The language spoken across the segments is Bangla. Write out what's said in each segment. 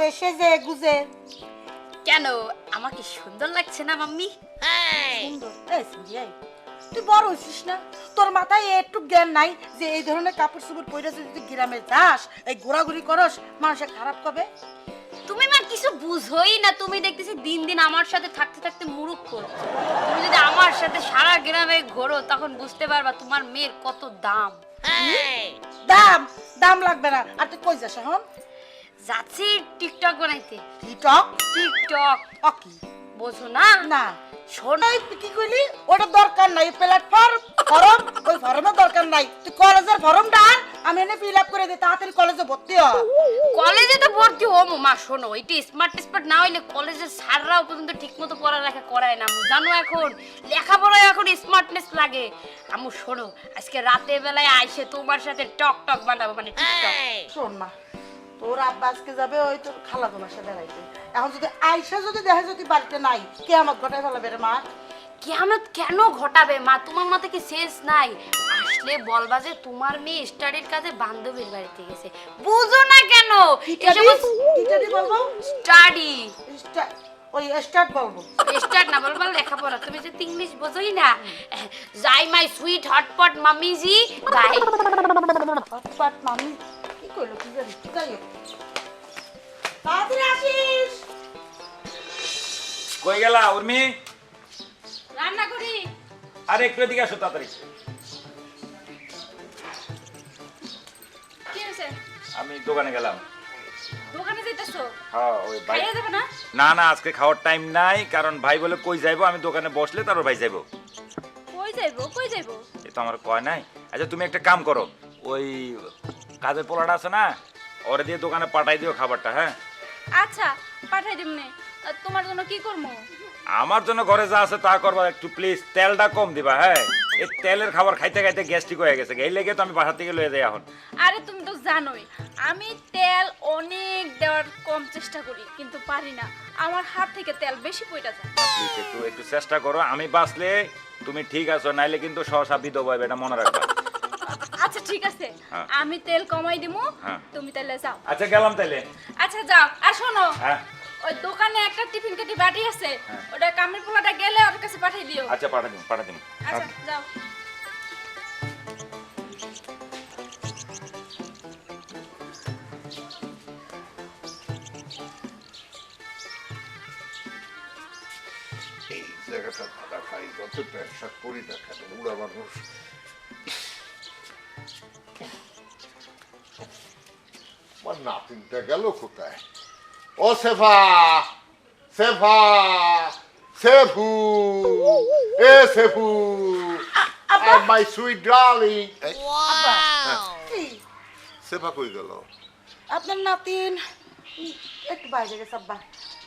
করে সেজে গুজে। কেন? আমাকে সুন্দর লাগছে না মাম্মি? সুন্দর। এই সুন্দর, তুই বড় হইছিস না? তোর মাথায় একটু জ্ঞান নাই যে এই ধরনের কাপড় চোপড় পরে যদি তুই গ্রামে যাস এই ঘোরাঘুরি করস মানুষে খারাপ কবে তুমি মা কিছু বুঝোই না। তুমি দেখতেছি দিন দিন আমার সাথে থাকতে থাকতে মুরুখ করছ তুমি যদি আমার সাথে সারা গ্রামে ঘোরো তখন বুঝতে পারবা তোমার মেয়ের কত দাম। দাম দাম লাগবে না। আর তুই কই যাস এখন? যাচ্ছি টিকটক বানাইতে। টিকটক? টিকটক। বোঝো না। না। শোন। ওই কি কইলি? ওটা দরকার নাই প্ল্যাটফর্ম ফর্ম ওই ফর্মের দরকার নাই। তুই কলেজের ফর্মটা আমি এনে ফিল আপ করে দিই তাড়াতাড়ি কলেজে ভর্তি হ। কলেজে তো ভর্তি হব মা শোনো এটি স্মার্ট স্মার্ট না হইলে কলেজের স্যাররাও পর্যন্ত ঠিক মতো পড়ালেখা করায় না আমু জানো এখন। লেখাপড়ায় এখন স্মার্টনেস লাগে। আমু শোনো আজকে রাতের বেলায় আইসে তোমার সাথে টক টক বানাবো মানে টিকটক। শোন মা। তোর আব্বা আজকে যাবে ওই তোর খালা তোমার সাথে বেড়াইতে। এখন যদি আইসা যদি দেখে যদি বাড়িতে নাই কে আমার ঘটাই ফেলাবে রে মা। কেমন কেন ঘটাবে মা? তোমার মাথা কি শেষ নাই? আসলে বলবা যে তোমার মেয়ে স্টাডির কাজে বান্ধবীর বাড়িতে গেছে। বুঝো না কেন? স্টাডি ওই স্টার্ট বলব। স্টার্ট না বলবা লেখাপড়া। তুমি যে ইংলিশ বোঝোই না। যাই মাই সুইট হটপট মামিজি বাই হটপাট মামি। কি কইলো কি জানি যাই হোক তাড়াতাড়ি আসিস কই গেলা উর্মি? রান্না করি। আরে একটু এদিকে আসো তাড়াতাড়ি। কি হয়েছে? আমি দোকানে গেলাম। দোকানে যাইতেছো? হ্যাঁ ওই ভাই খাইয়ে দেবে না? না না আজকে খাওয়ার টাইম নাই কারণ ভাই বলে কই যাইবো? আমি দোকানে বসলে তারপর ভাই যাইবো। কই যাইবো? কই যাইবো? এ তো আমার কয় নাই। আচ্ছা তুমি একটা কাম করো। ওই কাজের পোলাটা আছে না ওরে দিয়ে দোকানে পাঠাই দিও খাবারটা হ্যাঁ? আচ্ছা পাঠাই দিমনে তোমার জন্য কি করব? আমার জন্য ঘরে যা আছে তা করবা একটু প্লিজ তেলটা কম দিবা হ্যাঁ? এই তেলের খাবার খাইতে খাইতে গ্যাস্ট্রিক হয়ে গেছে এই লেগে তো আমি বাসা থেকে লয়ে যাই এখন। আরে তুমি তো জানোই আমি তেল অনেক দেওয়ার কম চেষ্টা করি কিন্তু পারি না। আমার হাত থেকে তেল বেশি পড়ে যায়। একটু একটু চেষ্টা করো আমি বাঁচলে তুমি ঠিক আছো নাইলে কিন্তু সহসা বিধব হবে এটা মনে রাখবা। আচ্ছা ঠিক আছে। হ্যাঁ। আমি তেল কমাই দিমু হ্যাঁ। তুমি তাহলে যাও। আচ্ছা গেলাম তাইলে। আচ্ছা যাও। আর শোনো হ্যাঁ। ওই দোকানে একটা টিফিন কেটে বাটি আছে। ওটা কামের পোলাটা গেলে ওর কাছে পাঠিয়ে দিও। আচ্ছা পাঠা দিন পাঠা দিন আচ্ছা যাও। এই জায়গাটা ভাড়া খাই যত ব্যবসা করি না কেন বুড়া মানুষ। নাতিনটা গেল কোথায়? ও সেফা সেফা সেফু এ সেফু। মাই সুইট ডার্লিং কি সেফা কই গেল? আপনার নাতিন। একটু বাইরে গেছে আব্বা।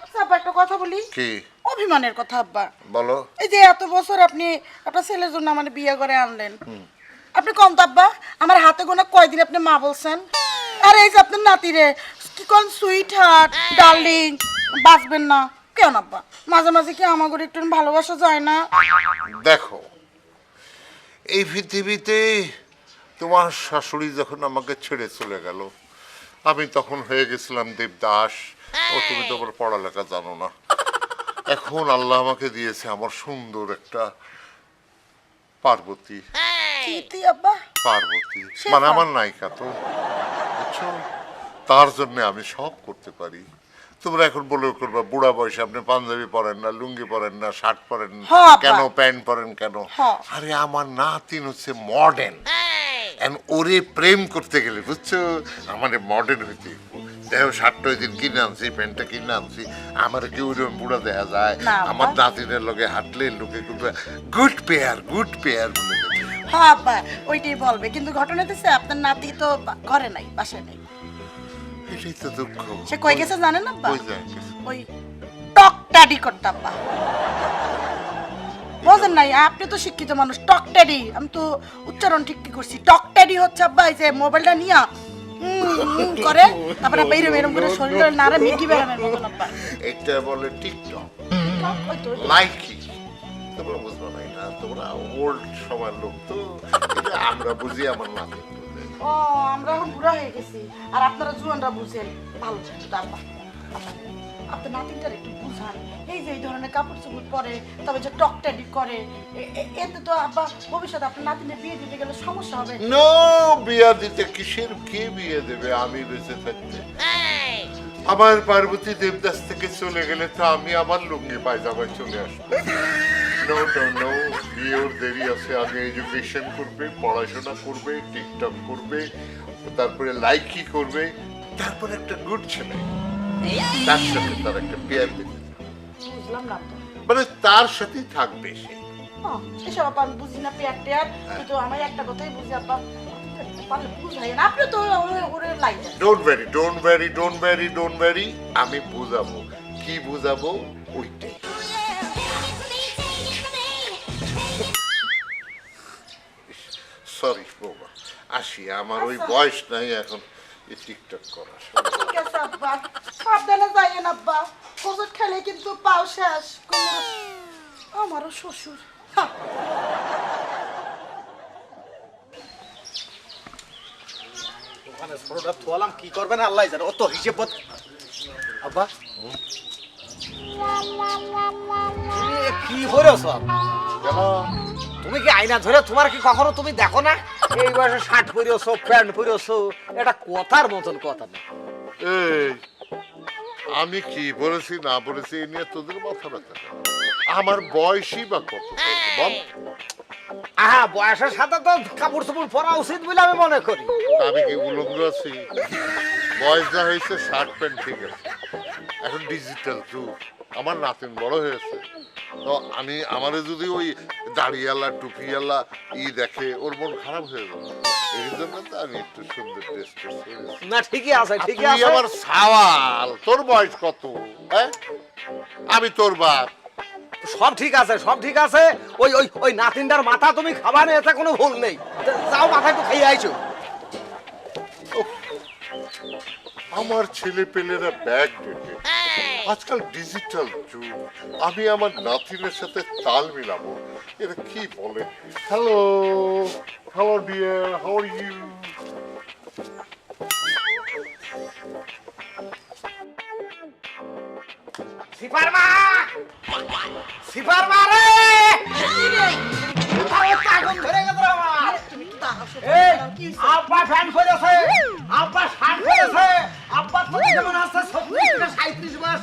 আচ্ছা আব্বা একটা কথা বলি। কি? অভিমানের কথা আব্বা। বলো। এই যে এত বছর আপনি একটা ছেলের জন্য আমার বিয়ে করে আনলেন। আপনি কম তো আব্বা। আমার হাতে গোনা কয়দিন আপনি মা বলছেন? আর এই যে আপনার নাতিরে কি কোন সুইট হার্ট ডার্লিং বাঁচবেন না। কেন আব্বা মাঝে মাঝে কি আমাকে একটু ভালোবাসা যায় না? দেখো এই পৃথিবীতে তোমার শাশুড়ি যখন আমাকে ছেড়ে চলে গেল আমি তখন হয়ে গেছিলাম দেবদাস। ও তুমি তো আমার পড়ালেখা জানো না। এখন আল্লাহ আমাকে দিয়েছে আমার সুন্দর একটা পার্বতী। কি তুই আব্বা। পার্বতী। মানে আমার নায়িকা তো। বুঝছ তার জন্য আমি সব করতে পারি। তোমরা এখন বলে করবা বুড়া বয়সে আপনি পাঞ্জাবি পরেন না লুঙ্গি পরেন না শার্ট পরেন হ্যাঁ, কেন প্যান্ট পরেন কেন? হ্যাঁ। আরে আমার নাতিন হচ্ছে মডার্ন ওরে প্রেম করতে গেলে বুঝছ? আমার মডার্ন হইতে। দেখো শার্টটা ওই দিন কিনে আনছি প্যান্টটা কিনে আনছি আমার কি ওইরকম বুড়া দেখা যায়? আমার নাতিনের লগে হাঁটলে লোকে গুড পেয়ার গুড পেয়ার। হ্যাঁ আব্বা ওইটাই বলবে। কিন্তু ঘটনা হতেছে আপনার নাতি তো ঘরে নাই বাসায় নাই। এটাই তো দুঃখ। সে কই গেছে জানেন আব্বা? কই যায়? ওই টকটাডি করতে আব্বা। বোঝেন নাই আপনি তো শিক্ষিত মানুষ টক টকটাডি। আমি তো উচ্চারণ ঠিক কি করছি? টক টকটাডি হচ্ছে আব্বা এই যে মোবাইলটা নিয়া করে তারপরে বেরম এরম করে শরীরে নাড়া মিটি বেড়ানোর মতন আব্বা। এটা বলে টিকটক। লাইকি তোমরা বুঝব না এটা তোমরা ওল্ড সময়ের লোক তো আমরা বুঝি আমার নাতি ও আমরা এখন বুড়া হয়ে গেছি। আর আপনারা জুয়ানরা বুঝেন ভালো আব্বা আপনার নাতিনটার একটু বুঝান। এই যে এই ধরনের কাপড় চোপড় পরে তবে যে টকটাডি করে এতে তো আব্বা ভবিষ্যতে আপনার নাতিনের বিয়ে দিতে গেলে সমস্যা হবে। নো বিয়া দিতে কিসের কে বিয়ে দেবে? আমি বেঁচে থাকতে। আমার পার্বতী দেবদাস থেকে চলে গেলে তো আমি আমার লুঙ্গি পায়জামায় চলে আসব। নো নো দেরি আছে আগে এডুকেশন করবে পড়াশোনা করবে টিকটক করবে তারপরে লাইকি করবে তারপর একটা গুড ছেলে। তার সাথে তার একটা পেয়ার দেবে বুঝলাম না মানে তার সাথেই থাকবে সে। হ্যাঁ, এসব আমি বুঝি না পেয়ার টেয়ার কিন্তু আমার একটা কথাই বুঝি আমি বুঝাবো। কি বুঝাবো? ওইটাই। আসি আমার ওই বয়স নাই এখন এই টিকটক করার ঠিক আছে আব্বা। সাবধানে যাইয়েন আব্বা। ওষুধ খেলে কিন্তু পাও শেষ আমারও শ্বশুর। হা, ওখানে ছোটটা থোয়ালাম কি করবেন আল্লাহ জানে অত হিসেব আব্বা। তুমি কি কেন? তুমি কি আয়না ধরে তোমার কি কখনো তুমি দেখো না? এই বয়সে শার্ট পরিয়েছো প্যান্ট পরিয়েছো এটা কথার মতন কথা না। এই আমি কি বলেছি না বলেছি এই নিয়ে তোদের মাথা ব্যথা? আমার বয়সই বা কত? বল। আহা বয়সের সাথে তো কাপড় চোপড় পরা উচিত বলে আমি মনে করি। আমি কি উলঙ্গ আছি? বয়স যা হয়েছে শার্ট প্যান্ট ঠিক আছে। এখন ডিজিটাল যুগ। আমার নাতিন বড় হয়েছে। তো আমি আমারে যদি ওই দাড়িয়ালা টুপিয়ালা ই দেখে ওর মন খারাপ হয়ে যাবে এই জন্য তো আমি একটু সুন্দর ড্রেস করেছি না ঠিকই আছে ঠিকই আছে। আমার সাওয়াল তোর বয়স কত? হ্যাঁ? আমি তোর বাপ। সব ঠিক আছে সব ঠিক আছে। ওই ওই ওই নাতিনটার মাথা তুমি খাবা না এতে কোনো ভুল নেই। যাও মাথা একটু খেয়ে আইছো। আমার ছেলে পেলেরা ব্যাগ ডেটে আজকাল ডিজিটাল যুগ। আমি আমার নাতিনের সাথে তাল মিলাবো। এটা কি বলে? Hello hello dear how are you sipper মা সিপার মা রে আগুন ধরে গেছে আমার। তুমি কি তাহার সাথে এই আব্বা ফ্যান করেছে। আব্বা শার্ট করেছে। আব্বা তো আছে? ছত্রিশ থেকে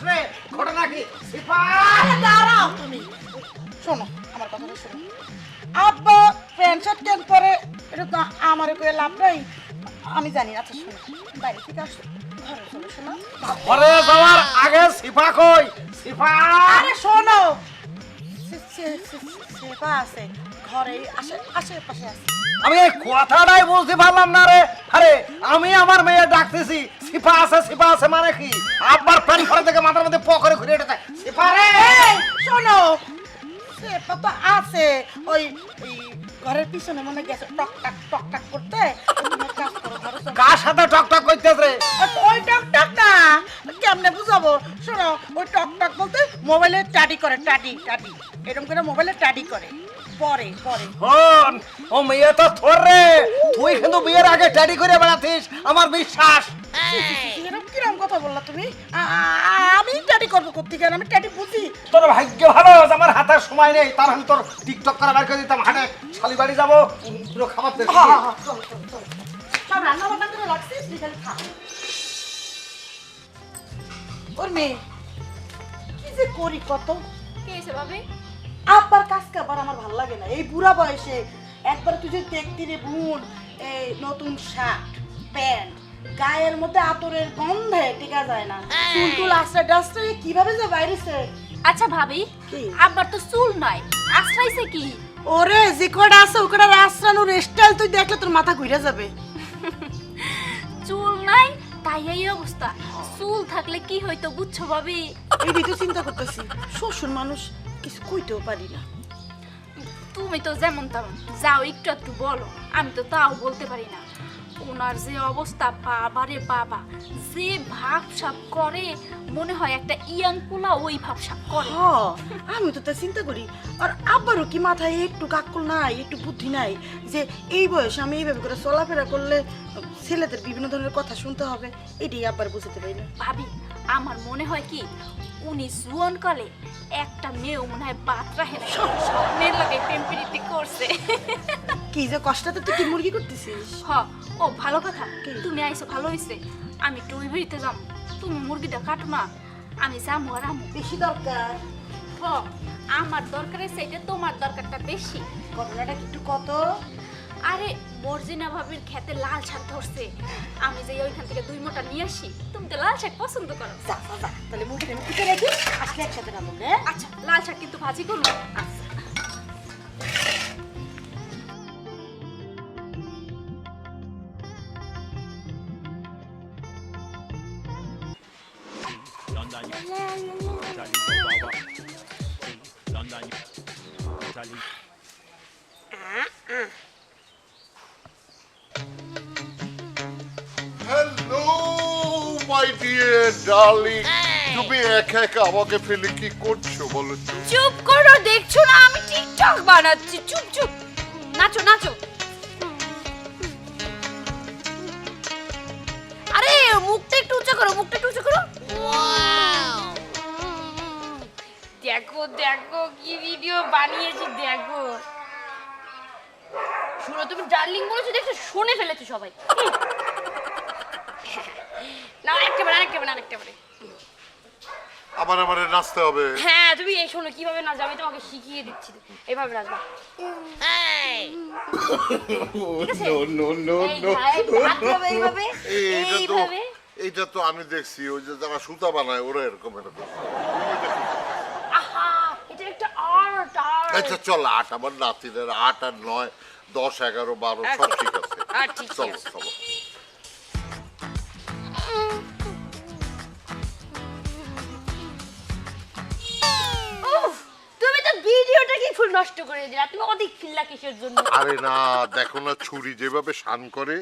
রে ঘটনা কি? আরে দাঁড়াও তুমি। শোনো আমার কথাটা শোনো আব্বা প্যান্ট শার্ট কেন পরে এটা তো আমার কয়ে লাভ নাই। আমি জানি না আচ্ছা শোনো বাইরে থেকে আসো। ঘরে যাওয়ার আগে সিফা কই? সিফা! আরে শোনো ঘরে আমি কথাটাই বুঝতে পারলাম না রে। আরে, আমি আমার মেয়ে ডাকতেছি সিপা আছে সিপা আছে মানে কি? আব্বার প্যান ফরে থেকে মাথার মধ্যে পকরে ঘুরে এটা সিপা রে! শোনো। আছে। ওই ঘরের পিছনে মনে গেছে টক টাক করতে। করো সাথে টক টক করতেছে? ওই টক টক না। কেমনে বুঝাবো? শোনো ওই টক টক বলতে মোবাইলে টাডি করে টাডি টাডি এরকম করে মোবাইলে টাডি করে। পরে পরে। হন ও মেয়ে তো থর রে। তুই কিন্তু বিয়ের আগে করে বেড়াতিস আমার বিশ্বাস। এরকম কথা বললা তুমি? আমি করব আমি বুঝি। তোর ভাগ্য ভালো আমার হাতে সময় নেই। তার আমি তোর টিকটক করে বের করে দিতাম। হাটে শালি বাড়ি যাব পুরো খাবার সব রান্না বান্না করে রাখছিস তুই খা ওর মেয়ে কি যে করি কত? কি হয়েছে ভাবি? আব্বার কাজ কাবার আমার ভালো লাগে না। এই বুড়া বয়সে একবার তুই যদি দেখতি রে বোন এই নতুন শার্ট প্যান্ট গায়ের মধ্যে আতরের গন্ধে টিকা যায় না। চুল টুল আশ্রয় ডাস্টে কীভাবে যে বাইরেছে? আচ্ছা ভাবি? আব্বার তো চুল নয় আশ্রাইছে কি? ওরে যে কটা আছে ও আশ্রানোর স্টাইল তুই দেখলে তোর মাথা ঘুরে যাবে। নাই তাই এই অবস্থা। চুল থাকলে কি হইতো বুঝছ ভাবি? এই তো চিন্তা করতেছি শ্বশুর মানুষ কিছু কইতেও পারি না। তুমি তো যেমন তেমন যাও একটু একটু বলো আমি তো তাও বলতে পারি না। ওনার যে অবস্থা বাবারে বাবা। যে ভাবসাব করে মনে হয় একটা ইয়াং পোলা ওই ভাবসাব করে। আমি তো তা চিন্তা করি আর আব্বারও কি মাথায় একটু কাকুল নাই একটু বুদ্ধি নাই যে এই বয়সে আমি এইভাবে করে চলাফেরা করলে ছেলেদের বিভিন্ন ধরনের কথা শুনতে হবে এটাই আব্বার বুঝতে পারি না। ভাবি আমার মনে হয় কি উনি জুয়ন কালে একটা মেয়েও মনে হয় বাত রাখে না। মেয়ের লগে প্রেম করছে। কি যে কষ্টতে তুই মুরগি করতেছিস? হ ও ভালো কথা। তুমি আইছো ভালো হইছে। আমি একটু ওই বাড়িতে যাম। তুমি মুরগিটা কাটো না আমি যাব আর আমু বেশি দরকার। হ আমার দরকারের চাইতে তোমার দরকারটা বেশি। ঘটনাটা একটু কত? আরে মর্জিনা ভাবির খেতে লাল শাক ধরছে। আমি যে ওইখান থেকে দুই মোটা নিয়ে আসি তুমি তো লাল শাক পছন্দ করো। যা যা যা তাহলে মুখে মুখে রেখে আসলে একসাথে রাখব হ্যাঁ? আচ্ছা লাল শাক কিন্তু ভাজি করব আচ্ছা। মাই ডিয়ার ডার্লিং তুমি একা একা আমাকে ফেলে কি করছ বলো তো? চুপ করো দেখছ না? আমি টিকটক বানাচ্ছি। চুপ চুপ। নাচো নাচো। আরে মুখটা একটু উঁচু করো মুখটা একটু উঁচু করো। দেখো দেখো কি ভিডিও বানিয়েছি দেখো। শুনো তুমি ডার্লিং বলেছ দেখছ? শুনে ফেলেছো সবাই। না আরেকটা বারে আরেকটা বারে আমার আমার নাচতে হবে। হ্যাঁ তুমি এই শোনো কীভাবে নাচবে? আমি তোমাকে শিখিয়ে দিচ্ছি। এইভাবে নাচবা। এইটা তো এইভাবে। এইটা তো আমি দেখছি ওই যে যারা সুতা বানায় ওরা এরকম এরকম। আচ্ছা চল আট আমার নাতিদের আট আর নয় দশ এগারো বারো সব ঠিক আছে। চলো চলো। কি ফুল নষ্ট করে দিলা। তুমি অধিক খিল্লা কিসের জন্য? আরে না দেখো না ছুরি যেভাবে শান করে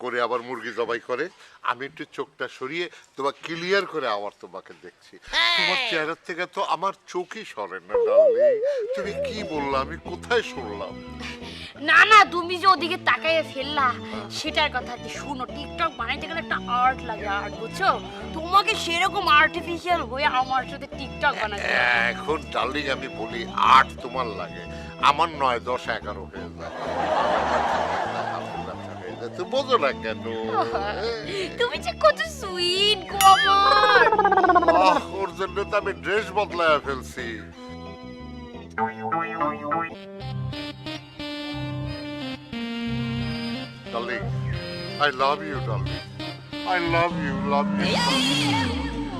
করে আবার মুরগি জবাই করে আমি একটু চোখটা সরিয়ে তোমার ক্লিয়ার করে আবার তোমাকে দেখছি। তোমার চেহারা থেকে তো আমার চোখই সরে না তুমি কি বললা? আমি কোথায় শুনলাম না না তুমি যে ওদিকে তাকাইয়ে ফেললা সেটার কথা কি শুনো? টিকটক বানাইতে গেলে একটা আর্ট লাগে আর্ট বুঝছ? তোমাকে সেরকম আর্টিফিশিয়াল হয়ে আমার সাথে টিকটক বানাতে এখন ডার্লিং আমি বলি আট তোমার লাগে। আমার নয় দশ এগারো হয়ে যায়। তো বোঝো না কেন? তুমি যে কত সুইট গো আমার ওর জন্য তো আমি ড্রেস বদলায় ফেলছি। Darling I love you darling I love you love you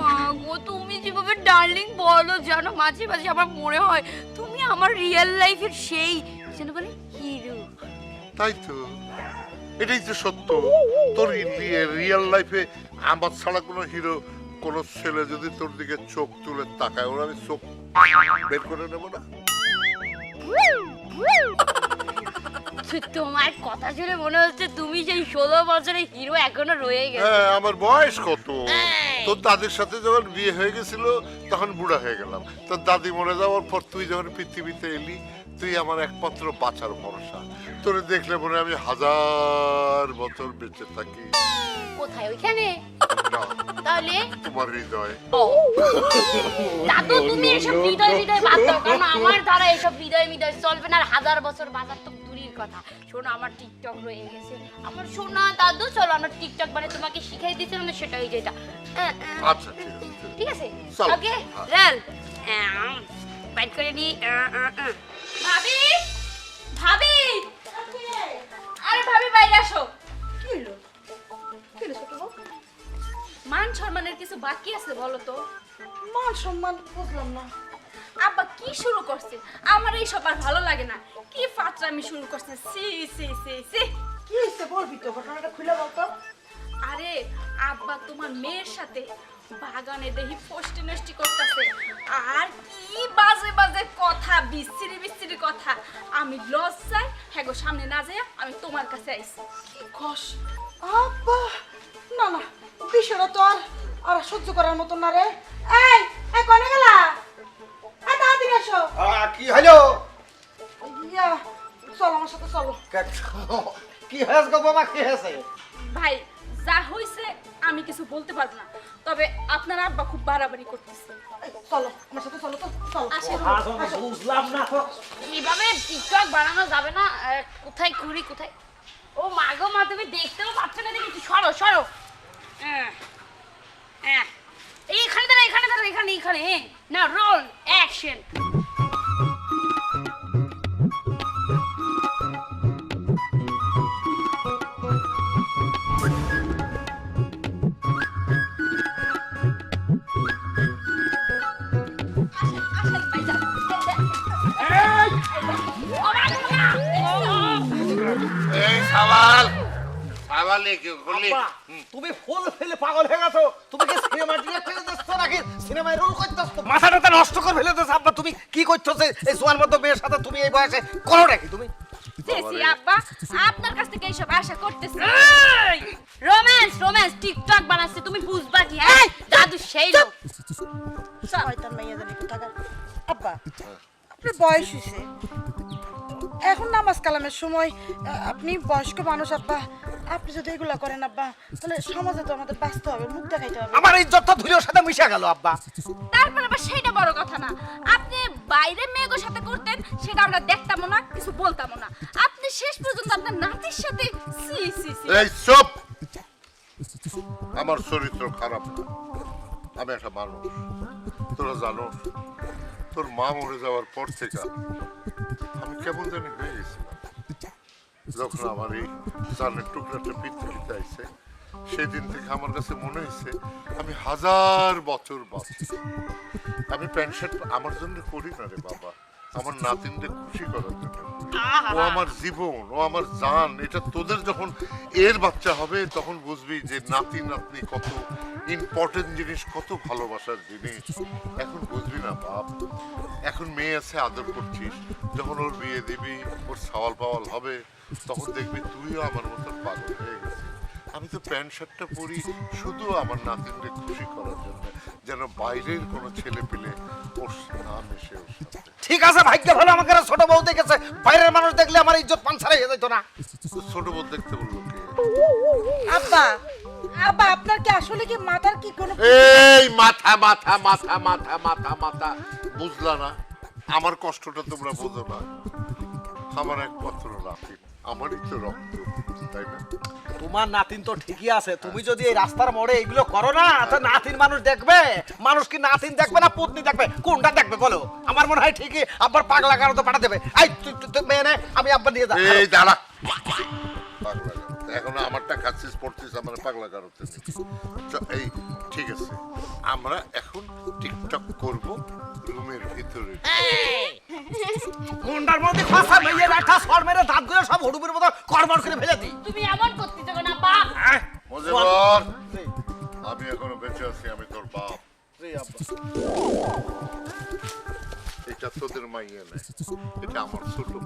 মা গো তুমি যেভাবে ডার্লিং বলো জানো মাঝে মাঝে আমার মনে হয় তুমি আমার রিয়েল লাইফের সেই যেন বলে হিরো তাই তো। এটাই তো সত্য। তোর রিয়েল লাইফে আমার ছাড়া কোনো হিরো কোন ছেলে যদি তোর দিকে চোখ তুলে তাকায় ওর আমি চোখ বের করে নেব না। তোমার কথা শুনে মনে হচ্ছে তুমি সেই ষোলো বছরের হিরো এখনও রয়ে গেছে। হ্যাঁ আমার বয়স কত? তোর দাদির সাথে যখন বিয়ে হয়ে গেছিল তখন বুড়া হয়ে গেলাম। তোর দাদি মরে যাওয়ার পর তুই যখন পৃথিবীতে এলি তুই আমার একমাত্র বাঁচার ভরসা। তোরে দেখলে মনে হয় আমি হাজার বছর বেঁচে থাকি। কোথায় ওইখানে? তাহলে? তোমার হৃদয়। ও। দাদু তুমি এসব হৃদয় হৃদয় বাদ দাও কারণ আমার দ্বারা এসব হৃদয় হৃদয় চলবে না? আর হাজার বছর বাজার তো কথা। শোনো আমার টিকটক রয়ে গেছে। আমার শোনা দাদু চলো আমার টিকটক মানে তোমাকে শিখাই দিয়েছিলাম না সেটাই যেটা আহ, আহ, আচ্ছা ঠিক আছে। ওকে রেল। বাইট করে নি। ভাবি! ভাবি! আরে ভাবি বাইরে আসো। কি হলো? কি হলো ছোট মান সম্মানের কিছু বাকি আছে বলো তো? মান সম্মান বুঝলাম না। আব্বা কি শুরু করছে? আমার এই সব আর ভালো লাগে না। কি ফাতরামি শুরু করছে? সি সি সি সি। কি হয়েছে বলবি তো? ঘটনাটা খুলে বলতো আরে আব্বা তোমার মেয়ের সাথে বাগানে দেখি ফষ্টি নষ্টি করতেছে। আর কি বাজে বাজে কথা বিচ্ছিরি বিচ্ছিরি কথা। আমি লজ্জায় হ্যাঁ গো সামনে না যাই আমি তোমার কাছে আইছি। কি কস? আব্বা! না না বিষয়টা তো আর আর সহ্য করার মতো না রে। এই এই কোনে গেলা? এসো কি হলো? ইয়া চলো আমার সাথে চলো। কি হয়েছে গো বাবা কি হয়েছে? ভাই যা হইছে আমি কিছু বলতে পারব না। তবে আপনার আব্বা খুব বাড়াবাড়ি করতেছে। চলো আমার সাথে চলো তো চলো। বুঝলাম না তো। এইভাবে টিকটক বানানো যাবে না? আহ, কোথায় ঘুরি কোথায়? ও মা গো মা তুমি দেখতেও পাচ্ছ না দেখি। সরো সরো। হ্যাঁ হ্যাঁ। এইখানে দাঁড়া এখানে দাঁড়া এখানে এখানে। হ্যাঁ না রোল অ্যাকশন সাওয়াল এ কি তুমি ফুল ফেলে পাগল হয়ে গেছো। তুমি কি সিনেমা ডিরেক্টর দিচ্ছ নাকি? সিনেমায় রোল করতেছ? মাথাটা তো নষ্ট করে ফেলে দিচ্ছ আব্বা। তুমি কি করছ এই জোয়ান মতো মেয়ের সাথে তুমি এই বয়সে করো নাকি তুমি? জেসি আব্বা আপনার কাছ থেকে এইসব আশা করতেছি। রোম্যান্স রোম্যান্স টিকটক বানাচ্ছে তুমি বুঝবা কি? হ্যাঁ দাদু সেই লোক। শয়তান মাইয়া জানি কোথাকার আব্বা আপনার বয়স হয়েছে। এখন নামাজ কালামের সময় আপনি বয়স্ক মানুষ আব্বা আপনি যদি এগুলা করেন আব্বা তাহলে সমাজে তো আমাদের বাঁচতে হবে মুখ দেখাইতে হবে। আমার ইজ্জতটা ধুলোর সাথে মিশে গেল আব্বা। তারপর আবার সেইটা বড় কথা না। আপনি বাইরে মেয়েগোর সাথে করতেন সেটা আমরা দেখতামও না কিছু বলতামও না। আপনি শেষ পর্যন্ত আপনার নাতির সাথে সি সি সি। এই চুপ! আমার চরিত্র খারাপ না। আমি একটা মানুষ। তোরা জানো তোর মা মরে যাওয়ার পর থেকে আমি কেমন জানি হয়ে গেছিলাম যখন আমার এই চালের টুকরাটা পৃথিবীতে আইসে সেদিন থেকে আমার কাছে মনে হয়েছে আমি হাজার বছর বাঁচি আমি প্যান্ট শার্ট আমার জন্য করি না রে বাবা। আমার নাতিনদের খুশি করার জন্য। ও আমার জীবন, ও আমার জান, এটা তোদের যখন এর বাচ্চা হবে, তখন বুঝবি যে নাতি, নাতনি কত ইম্পর্টেন্ট জিনিস, কত ভালোবাসার জিনিস। এখন বুঝবি না, বাপ। এখন মেয়ে আছে, আদর করছিস। যখন ওর বিয়ে দিবি, ওর সওয়াল পাওয়াল হবে, তখন দেখবি তুইও আমার মতন পাগল হয়ে গেছিস। আমি তো প্যান্ট শার্টটা পরি শুধু আমার নাতিনকে খুশি করার জন্য যেন বাইরের কোনো ছেলে পেলে ওর না মেশে ওর সাথে। ঠিক আছে ভাগ্য ভালো আমাকে ছোট বউ দেখেছে। বাইরের মানুষ দেখলে আমার ইজ্জত পাঞ্চারে হয়ে যেত না। তো ছোট বোন দেখতে বলল কে? আব্বা আব্বা আপনার কি আসলে কি মাথার কি কোনো এই মাথা মাথা মাথা মাথা মাথা মাথা। বুঝলা না আমার কষ্টটা তোমরা বোঝো না। আমার একমাত্র নাতিন আমারই তো রক্ত তাই না? তোমার নাতিন তো ঠিকই আছে তুমি যদি এই রাস্তার মোড়ে এগুলো করো না তো নাতিন মানুষ দেখবে মানুষ কি নাতিন দেখবে না পুতনি দেখবে? কোনটা দেখবে বলো? আমার মনে হয় ঠিকই আব্বার পাগলা কারও তো পাঠা দেবে। এই তুই মেয়ে নে আমি আব্বা নিয়ে যাব এই দাঁড়া। পাগলা। এখন আমারটা খাচ্ছিস পড়ছিস আমার পাগলা কারোতে এই ঠিক আছে। আমরা এখন টিকটক করব রুমের ভিতরে। কোনটার মধ্যে ফাঁসা মেয়ে একটা সর মেরে দাঁতগুলো সব হড়ুবের মতো কড়বড় করে ফেলে দিই। তুমি এমন করতে যাবে না বাপ। মজেবর আমি এখনও বেঁচে আছি আমি তোর বাপ। এটা তোদের মাইয়ে না এটা আমার ছোট বোন।